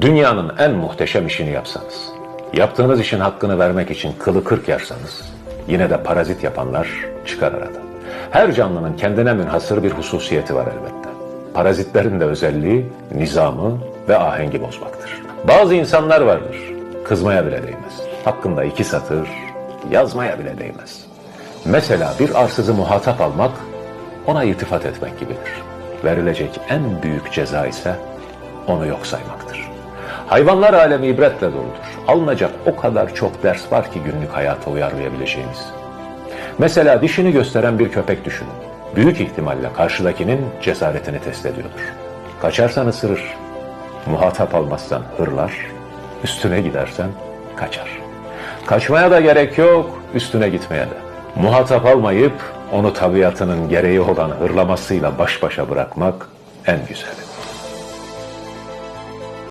Dünyanın en muhteşem işini yapsanız, yaptığınız işin hakkını vermek için kılı kırk yarsanız, yine de parazit yapanlar çıkar arada. Her canlının kendine münhasır bir hususiyeti var elbette. Parazitlerin de özelliği nizamı ve ahengi bozmaktır. Bazı insanlar vardır, kızmaya bile değmez. Hakkında iki satır yazmaya bile değmez. Mesela bir arsızı muhatap almak, ona iltifat etmek gibidir. Verilecek en büyük ceza ise onu yok saymaktır. Hayvanlar alemi ibretle doludur. Alınacak o kadar çok ders var ki günlük hayata uyarlayabileceğimiz. Mesela dişini gösteren bir köpek düşünün. Büyük ihtimalle karşıdakinin cesaretini test ediyordur. Kaçarsan ısırır. Muhatap almazsan hırlar. Üstüne gidersen kaçar. Kaçmaya da gerek yok, üstüne gitmeye de. Muhatap almayıp onu tabiatının gereği olan hırlamasıyla baş başa bırakmak en güzeli.